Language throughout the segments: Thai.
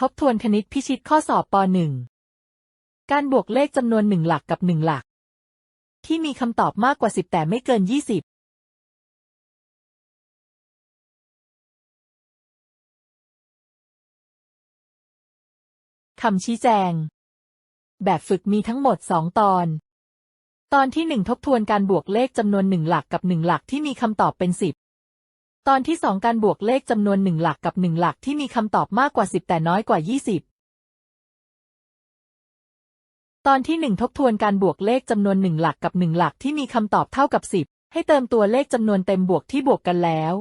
ทบทวนคณิตพิชิตข้อสอบป .1 การบวกเลขจำนวนหนึ่งหลักกับหนึ่งหลัก ที่มีคำตอบมากกว่า10แต่ไม่เกิน20คำชี้แจง แบบฝึกมีทั้งหมด2ตอน ตอนที่1ทบทวนการบวกเลขจำนวนหนึ่งหลักกับหนึ่งหลักที่มีคำตอบเป็น10 ตอนที่ 2 การบวกเลขจำนวนหนึ่งหลักกับหนึ่งหลักที่มีคำตอบมากกว่า 10 แต่น้อยกว่า 20 ตอนที่ 1 ทบทวนการบวกเลขจำนวนหนึ่งหลักกับหนึ่งหลักที่มีคำตอบเท่ากับ 10 ให้เติมตัวเลขจำนวนเต็มบวกที่บวกกันแล้ว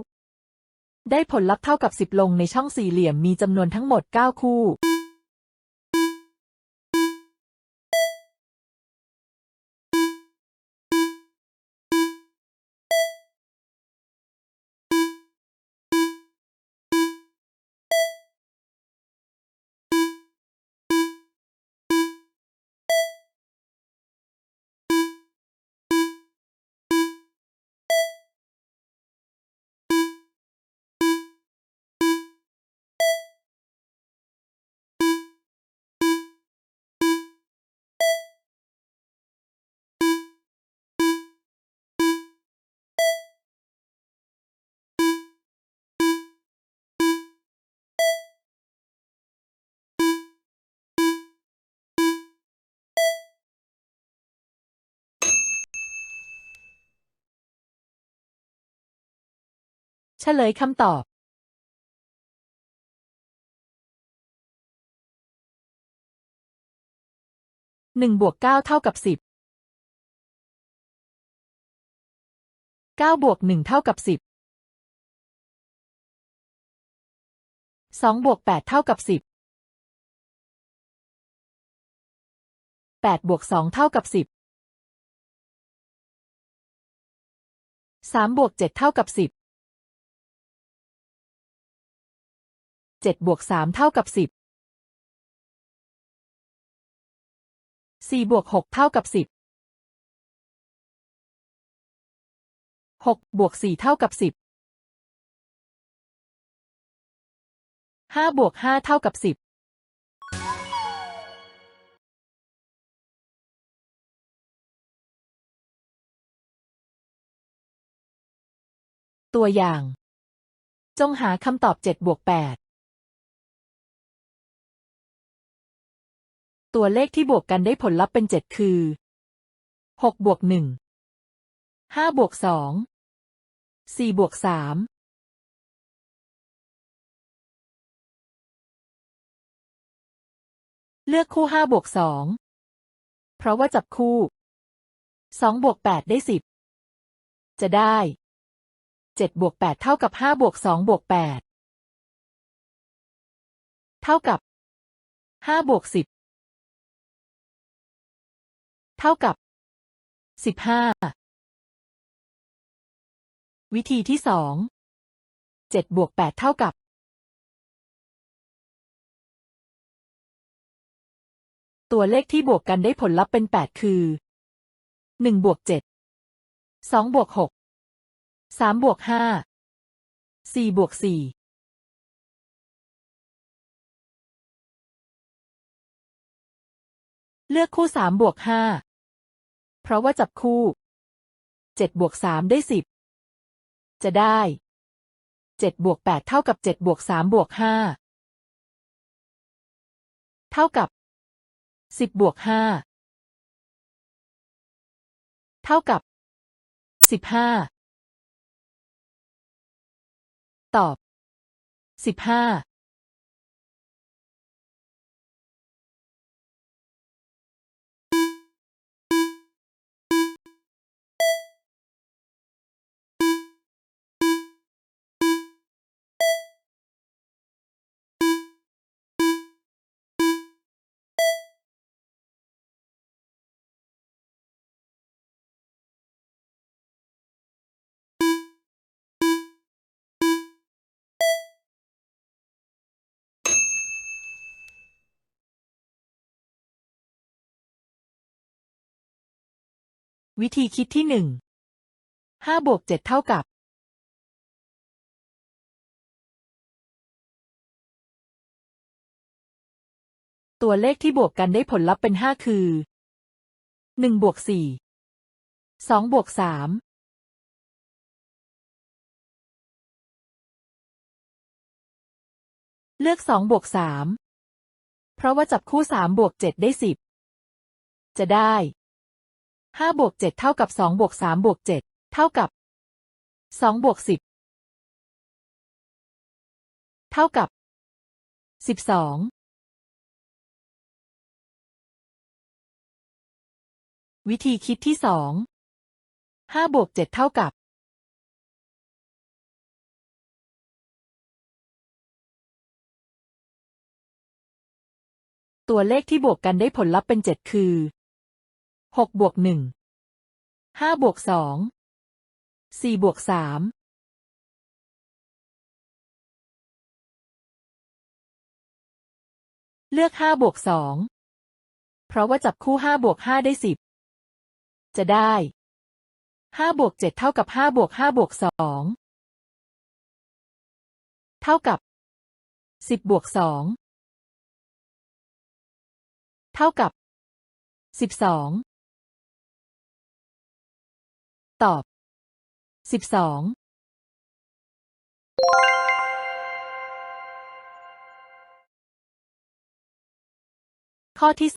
ได้ผลลัพธ์เท่ากับ 10 ลงในช่องสี่เหลี่ยมมีจำนวนทั้งหมด 9 คู่ เฉลยคำตอบ หนึ่งบวกเก้าเท่ากับสิบเก้าบวกหนึ่งเท่ากับสิบสองบวกแปดเท่ากับสิบแปดบวกสองเท่ากับสิบสามบวกเจ็ดเท่ากับสิบเจ็ดบวกสามเท่ากับสิบ 4บวก6เท่ากับ 10 6บวก4เท่ากับ 10 5บวก5เท่ากับ 10 ตัวอย่าง จงหาคำตอบ7บวก8 ตัวเลขที่บวกกันได้ผลลัพธ์เป็นเจ็ดคือหกบวกหนึ่งห้าบวกสองสี่บวกสามเลือกคู่ห้าบวกสองเพราะว่าจับคู่สองบวกแปดได้สิบจะได้เจ็ดบวกแปดเท่ากับห้าบวกสองบวกแปดเท่ากับห้าบวกสิบ เท่ากับสิบห้าวิธีที่สองเจ็ดบวกแปดเท่ากับตัวเลขที่บวกกันได้ผลลัพธ์เป็นแปดคือหนึ่งบวกเจ็ดสองบวกหกสามบวกห้าสี่บวกสี่เลือกคู่สามบวกห้า เพราะว่าจับคู่เจ็ดบวกสามได้สิบจะได้เจ็ดบวกแปดเท่ากับเจ็ดบวกสามบวกห้าเท่ากับสิบบวกห้าเท่ากับสิบห้าตอบสิบห้า you วิธีคิดที่หนึ่งห้าบวกเจ็ดเท่ากับตัวเลขที่บวกกันได้ผลลัพธ์เป็นห้าคือหนึ่งบวกสี่สองบวกสามเลือกสองบวกสามเพราะว่าจับคู่สามบวกเจ็ดได้สิบจะได้ ห้าบวกเจ็ดเท่ากับสองบวกสามบวกเจ็ดเท่ากับสองบวกสิบเท่ากับสิบสองวิธีคิดที่สองห้าบวกเจ็ดเท่ากับตัวเลขที่บวกกันได้ผลลัพธ์เป็นเจ็ดคือ หกบวกหนึ่งห้าบวกสองสี่บวกสามเลือกห้าบวกสองเพราะว่าจับคู่ห้าบวกห้าได้สิบจะได้ห้าบวกเจ็ดเท่ากับห้าบวกห้าบวกสองเท่ากับสิบบวกสองเท่ากับสิบสอง ตอบ 12 ข้อที่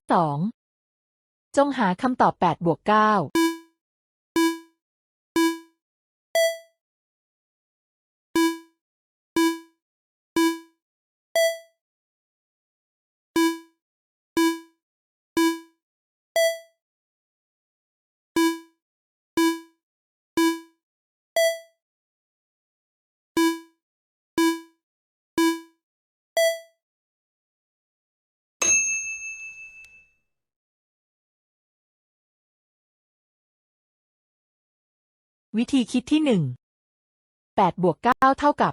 2 จงหาคำตอบ8บวก9 วิธีคิดที่หนึ่งแปดบวกเก้าเท่ากับ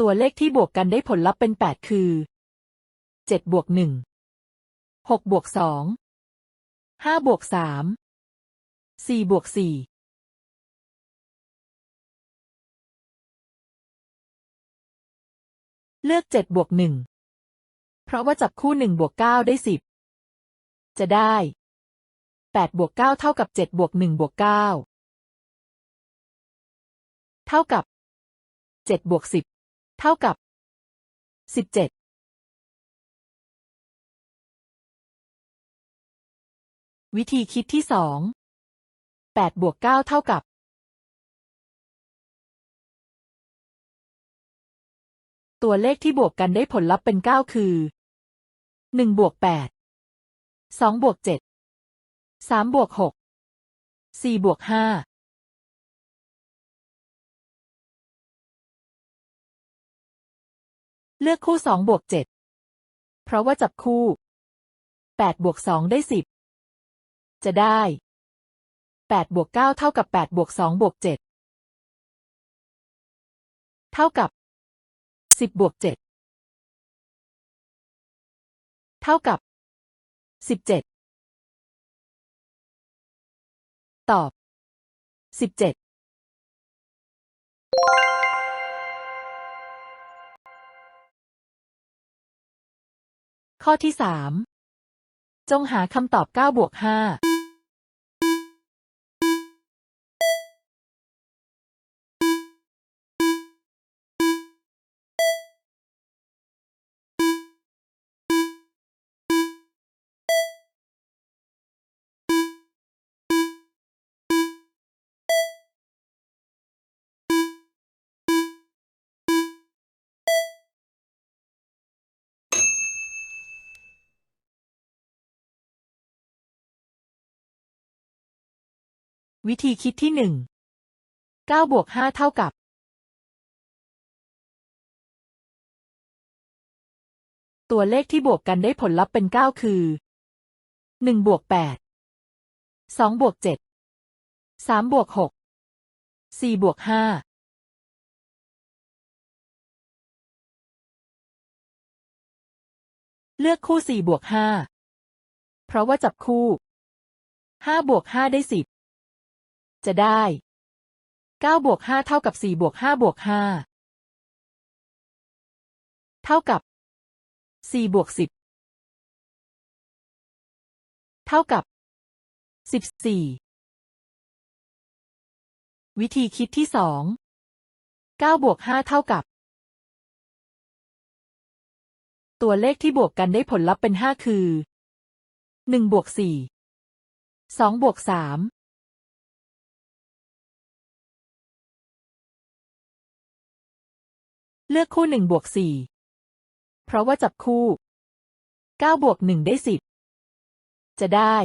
ตัวเลขที่บวกกันได้ผลลัพธ์เป็นแปดคือเจ็ดบวกหนึ่งหกบวกสองห้าบวกสามสี่บวกสี่ เลือกเจ็ดบวกหนึ่งเพราะว่าจับคู่หนึ่งบวกเก้าได้สิบจะได้แปดบวกเก้าเท่ากับเจ็ดบวกหนึ่งบวกเก้าเท่ากับเจ็ดบวกสิบเท่ากับสิบเจ็ดวิธีคิดที่สองแปดบวกเก้าเท่ากับ ตัวเลขที่บวกกันได้ผลลัพธ์เป็นเก้าคือหนึ่งบวกแปดสองบวกเจ็ดสามบวกหกสี่บวกห้าเลือกคู่สองบวกเจ็ดเพราะว่าจับคู่แปดบวกสองได้สิบจะได้แปดบวกเก้าเท่ากับแปดบวกสองบวกเจ็ดเท่ากับ สิบบวกเจ็ดเท่ากับสิบเจ็ดตอบสิบเจ็ดข้อที่สามจงหาคำตอบเก้าบวกห้า วิธีคิดที่หนึ่งเก้าบวกห้าเท่ากับตัวเลขที่บวกกันได้ผลลัพธ์เป็นเก้าคือหนึ่งบวกแปดสองบวกเจ็ดสามบวกหกสี่บวกห้าเลือกคู่สี่บวกห้าเพราะว่าจับคู่ห้าบวกห้าได้สิบ จะได้9บวก5เท่ากับ4บวก5บวก5เท่ากับ4บวก10 เท่ากับ 14 วิธีคิดที่ 2 9บวก5เท่ากับ ตัวเลขที่บวกกันได้ผลลัพธ์เป็น 5 คือ 1บวก4 2บวก3 เลือกคู่หนึ่งบวกสี่เพราะว่าจับคู่เก้าบวกหนึ่งได้สิบจะได้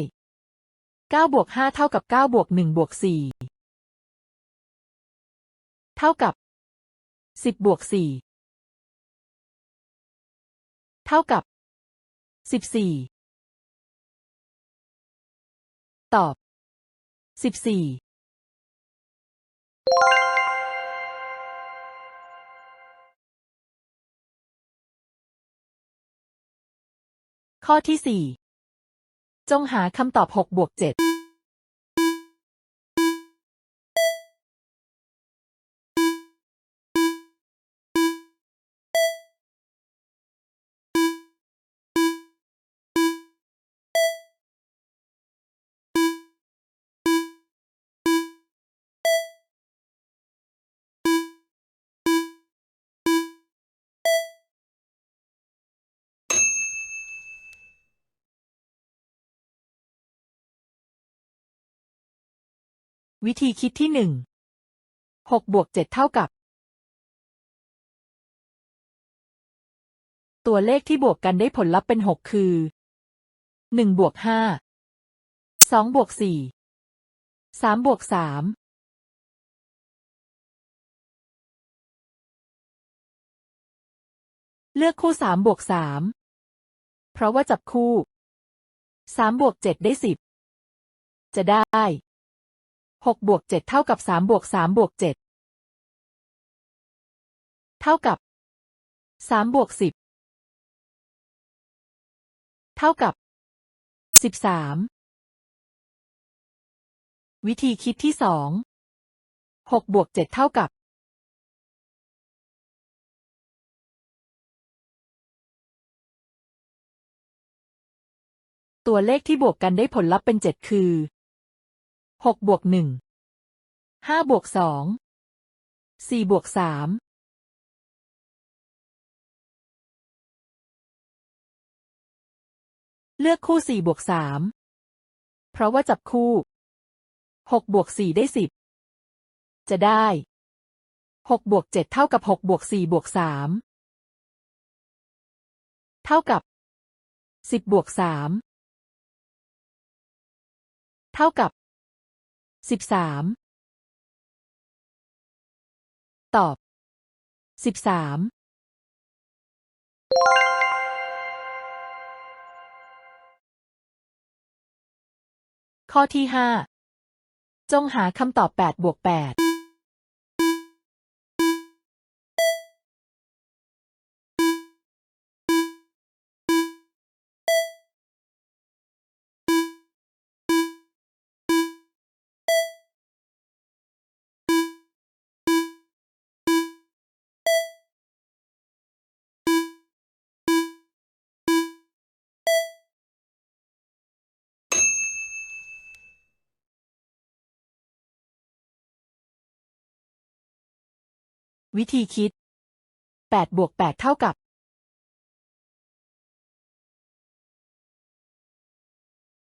เก้าบวกห้าเท่ากับเก้าบวกหนึ่งบวกสี่เท่ากับสิบบวกสี่เท่ากับสิบสี่ตอบสิบสี่ ข้อที่ 4 จงหาคำตอบ6บวก7 วิธีคิดที่หนึ่งหกบวกเจ็ดเท่ากับ ตัวเลขที่บวกกันได้ผลลัพธ์เป็นหกคือหนึ่งบวกห้าสองบวกสี่สามบวกสามเลือกคู่สามบวกสามเพราะว่าจับคู่สามบวกเจ็ดได้สิบจะได้ หกบวกเจ็ดเท่ากับสามบวกสามบวกเจ็ดเท่ากับสามบวกสิบเท่ากับสิบสามวิธีคิดที่สองหกบวกเจ็ดเท่ากับตัวเลขที่บวกกันได้ผลลัพธ์เป็นเจ็ดคือ หกบวกหนึ่งห้าบวกสองสี่บวกสามเลือกคู่สี่บวกสามเพราะว่าจับคู่หกบวกสี่ได้สิบจะได้หกบวกเจ็ดเท่ากับหกบวกสี่บวกสามเท่ากับสิบบวกสามเท่ากับ สิบสามตอบสิบสามข้อที่ห้าจงหาคำตอบแปดบวกแปด วิธีคิด8บวก8เท่ากับ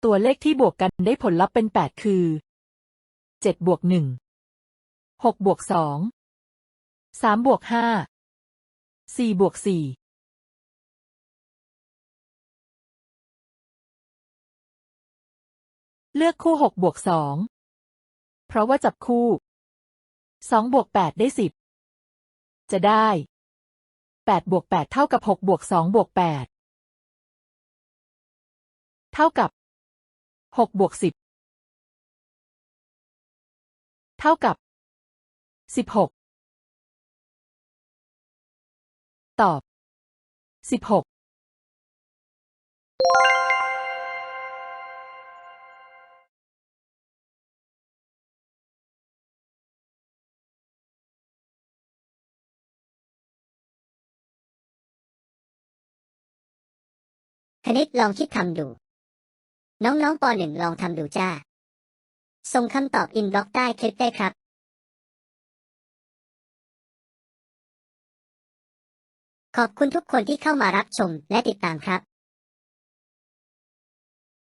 ตัวเลขที่บวกกันได้ผลลัพธ์เป็น 8 คือ 7บวก1 6บวก2 3บวก5 4บวก4เลือกคู่6บวก2 เพราะว่าจับคู่2บวก8ได้ 10 จะได้8บวก8เท่ากับ6บวก2บวก8เท่ากับ6บวก10 เท่ากับ 16 ตอบ 16 คณิตลองคิดทำดู น้องๆป .1 ลองทำดูจ้า ส่งคำตอบอินบ็อกใต้คลิปได้ครับขอบคุณทุกคนที่เข้ามารับชมและติดตามครับ